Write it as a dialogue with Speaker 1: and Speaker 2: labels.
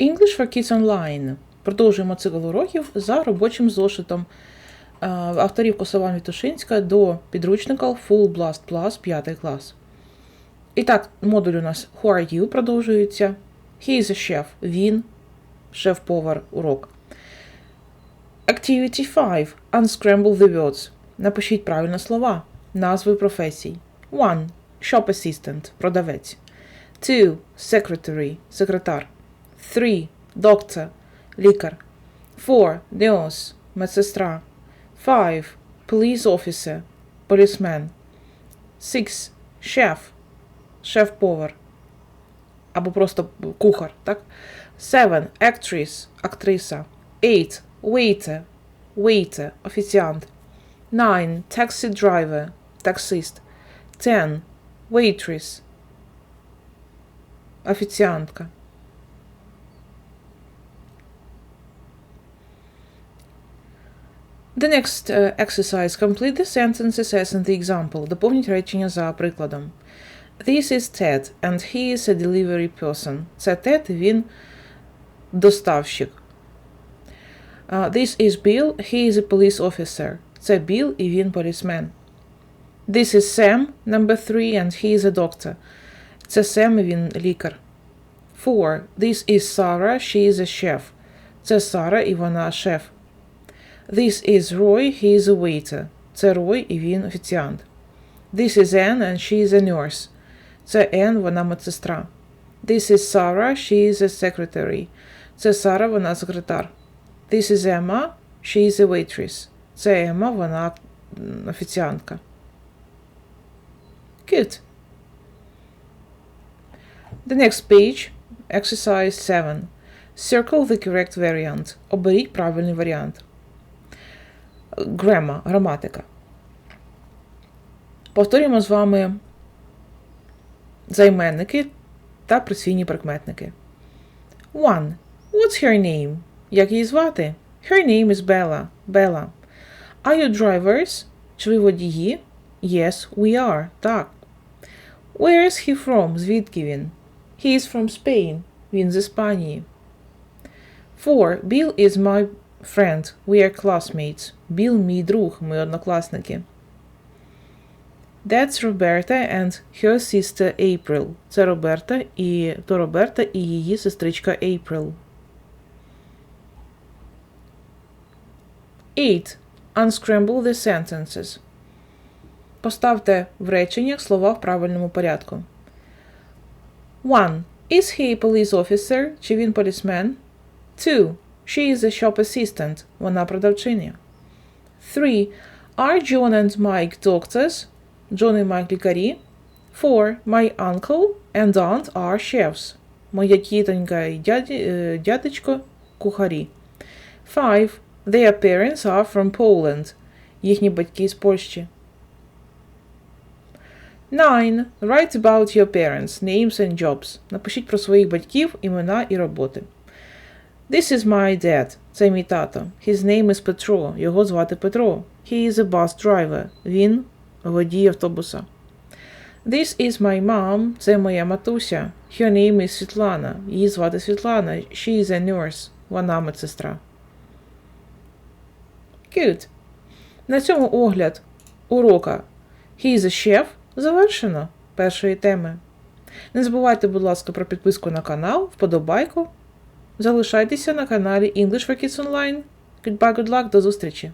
Speaker 1: English for Kids Online. Продовжуємо цикл уроків за робочим зошитом е, авторів Косован Вітушинська до підручника Full Blast Plus 5 клас. І так, модуль у нас Who are you продовжується. He is a chef. Він, шеф-повар, урок. Activity 5. Unscramble the words. Напишіть правильно слова. Назви професій. 1. Shop assistant. Продавець. 2. Secretary. Секретар. 3. Doctor. Лікар. 4. Nurse. Медсестра. 5. Police officer. Policeman. 6. Chef. Шеф-повар. Або просто кухар, так? 7. Actress. Актриса. 8. Waiter. Waiter. Офіціант. 9. Taxi driver. Таксист. 10. Waitress. Офіціантка. The next uh, exercise. Complete the sentences as in the example. Доповніть речення за прикладом. This is Ted, and he is a delivery person. Це Тед, і він доставщик. Uh, this is Bill, he is a police officer. Це Біл, і він полісмен. This is Sam, number three, and he is a doctor. Це Сем, і він лікар. Four. This is Sarah, she is a chef. Це Сара, і вона шеф. This is Roy, he is a waiter. Це Рой, і він офіціант. This is Anne, and she is a nurse. Це Ен, вона медсестра. This is Sarah, she is a secretary. Це Сара, вона секретар. This is Emma, she is a waitress. Це Ема, вона м, офіціантка. Good. The next page, exercise 7. Circle the correct variant. Оберіть правильний варіант. Грема, граматика. Повторюємо з вами займенники та присвійні прикметники. 1. What's her name? Як її звати? Her name is Bella. Bella. Are you drivers? Чи ви водії? Yes, we are. Так. Where is he from? Звідки він? He is from Spain. Він з Іспанії. 4. Bill is my friend. We are classmates. Біл мій друг, ми однокласники. That's Roberta and her sister April. Це Роберта і то Роберта і її сестричка April. 8. Unscramble the sentences. Поставте в реченнях слова в правильному порядку. 1. Is he a police officer? Чи він полісмен? 2. She is a shop assistant. Вона продавчиня. 3. Are John and Mike doctors? Джон і Майк лікарі. 4. My uncle and aunt are chefs. Моя тітонька і е, дядечко кухарі. 5. Their parents are from Poland. Їхні батьки з Польщі. 9. Write about your parents, names and jobs. Напишіть про своїх батьків, імена і роботи. This is my dad. Це мій тато. His name is Petro. Його звати Петро. He is a bus driver. Він водій автобуса. This is my mom. Це моя матуся. Her name is Світлана. Її звати Світлана. She is a nurse. Вона медсестра. Good. На цьому огляд урока He is a chef завершено першої теми. Не забувайте, будь ласка, про підписку на канал, вподобайку. Залишайтеся на каналі English for Kids Online. Goodbye, good luck, до зустрічі!